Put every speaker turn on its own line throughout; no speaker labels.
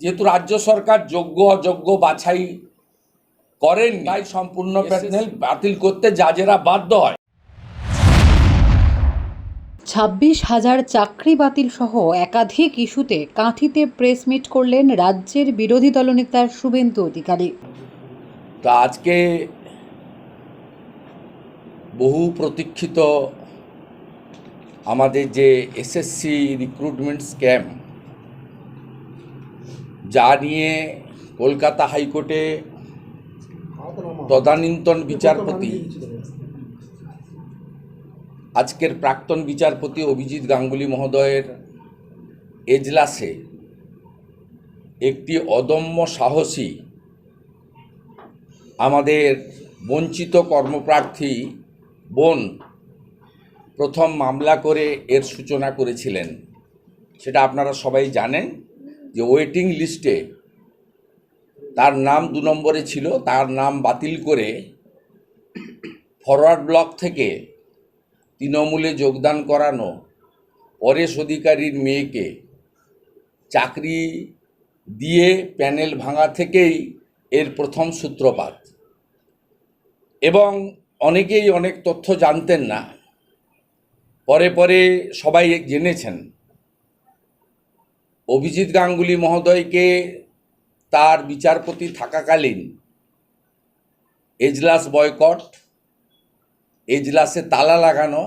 যেহেতু রাজ্য সরকার যোগ্য অযোগ্য বাছাই করেন তাই সম্পূর্ণ প্যানেল বাতিল করতে জাজেরা বাধ্য হয়।
ছাব্বিশ হাজার চাকরি বাতিল সহ একাধিক ইস্যুতে কাঁথিতে প্রেস মিট করলেন রাজ্যের বিরোধী দলনেতা শুভেন্দু অধিকারী।
তা আজকে বহু প্রতীক্ষিত আমাদের যে এসএসসি রিক্রুটমেন্ট স্ক্যাম যা নিয়ে কলকাতা হাইকোর্টে তদানীন্তন বিচারপতি, আজকের প্রাক্তন বিচারপতি অভিজিৎ গাঙ্গুলি মহোদয়ের এজলাসে একটি অদম্য সাহসী আমাদের বঞ্চিত কর্মপ্রার্থী বোন প্রথম মামলা করে এর সূচনা করেছিলেন। সেটা আপনারা সবাই জানেন। যে ওয়েটিং লিস্টে তার নাম দু নম্বরে ছিল, তার নাম বাতিল করে ফরওয়ার্ড ব্লক থেকে তৃণমূলে যোগদান করানো পরেশ অধিকারীর মেয়েকে চাকরি দিয়ে প্যানেল ভাঙা থেকেই এর প্রথম সূত্রপাত। এবং অনেকেই অনেক তথ্য জানতেন না, পরে পরে সবাই জেনেছেন। অভিজিৎ গাঙ্গুলি মহোদয়কে তার বিচারপতি থাকাকালীন এজলাস বয়কট, এজলাসে তালা লাগানো,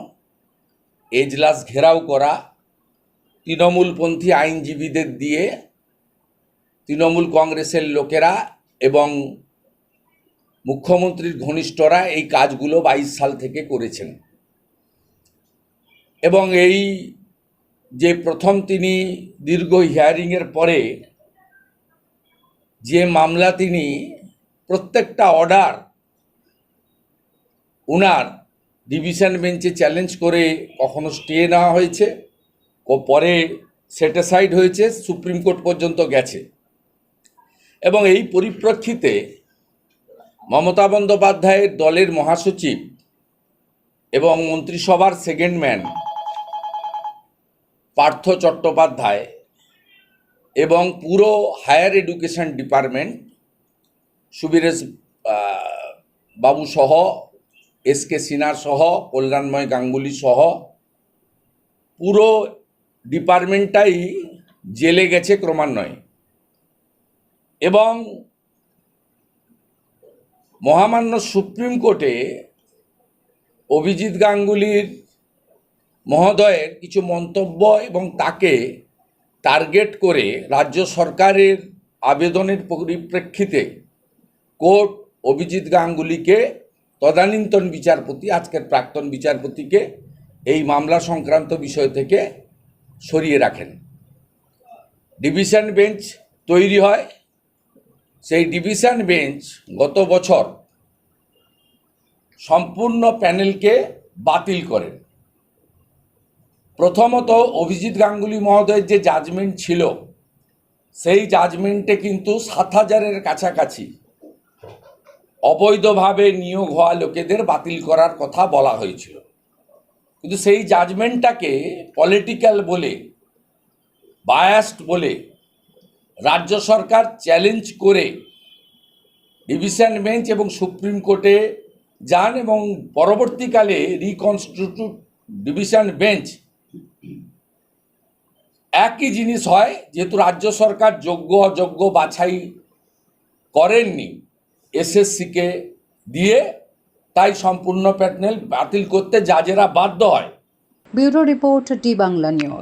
এজলাস ঘেরাও করা, তৃণমূলপন্থী আইনজীবীদের দিয়ে তৃণমূল কংগ্রেসের লোকেরা এবং মুখ্যমন্ত্রীর ঘনিষ্ঠরা এই কাজগুলো বাইশ সাল থেকে করেছেন। এবং এই যে প্রথম তিনি দীর্ঘ হিয়ারিংয়ের পরে যে মামলা তিনি প্রত্যেকটা অর্ডার উনার ডিভিশন বেঞ্চে চ্যালেঞ্জ করে কখনো স্টে নেওয়া হয়েছে, ও পরে সেটিসাইড হয়েছে, সুপ্রিম কোর্ট পর্যন্ত গেছে। এবং এই পরিপ্রেক্ষিতে মমতা বন্দ্যোপাধ্যায়ের দলের মহাসচিব এবং মন্ত্রিসভার সেকেন্ড ম্যান পার্থ চট্টোপাধ্যায় এবং পুরো হায়ার এডুকেশন ডিপার্টমেন্ট, সুবীরেশ বাবু সহ, এস কে সিনহা সহ, কল্যাণময় গাঙ্গুলি সহ, পুরো ডিপার্টমেন্টটাই জেলে গেছে ক্রমান্বয়ে। এবং মহামান্য সুপ্রিম কোর্টে অভিজিৎ গাঙ্গুলির মহোদয়ের কিছু মন্তব্য এবং তাকে টার্গেট করে রাজ্য সরকারের আবেদনের পরিপ্রেক্ষিতে কোর্ট অভিজিৎ গাঙ্গুলিকে তদানীন্তন বিচারপতি, আজকের প্রাক্তন বিচারপতিকে এই মামলা সংক্রান্ত বিষয় থেকে সরিয়ে রাখেন। ডিভিশন বেঞ্চ তৈরি হয়। সেই ডিভিশন বেঞ্চ গত বছর সম্পূর্ণ প্যানেলকে বাতিল করেন। প্রথমত অভিজিৎ গাঙ্গুলি মহোদয়ের যে জাজমেন্ট ছিল, সেই জাজমেন্টে কিন্তু সাত হাজারের কাছাকাছি অবৈধভাবে নিয়োগ হওয়া লোকেদের বাতিল করার কথা বলা হয়েছিল। কিন্তু সেই জাজমেন্টটাকে পলিটিক্যাল বলে বায়াস্ট বলে রাজ্য সরকার চ্যালেঞ্জ করে ডিভিশন বেঞ্চ এবং সুপ্রিম কোর্টে যান এবং পরবর্তীকালে রিকনস্টিটিউট ডিভিশন বেঞ্চ একই জিনিস হয়, যেহেতু রাজ্য সরকার যোগ্য, অযোগ্য বাছাই করেননি, এসএসসিকে দিয়ে, তাই সম্পূর্ণ প্যানেল বাতিল করতে জাজেরা বাধ্য হয়।
Bureau report D Bangla news.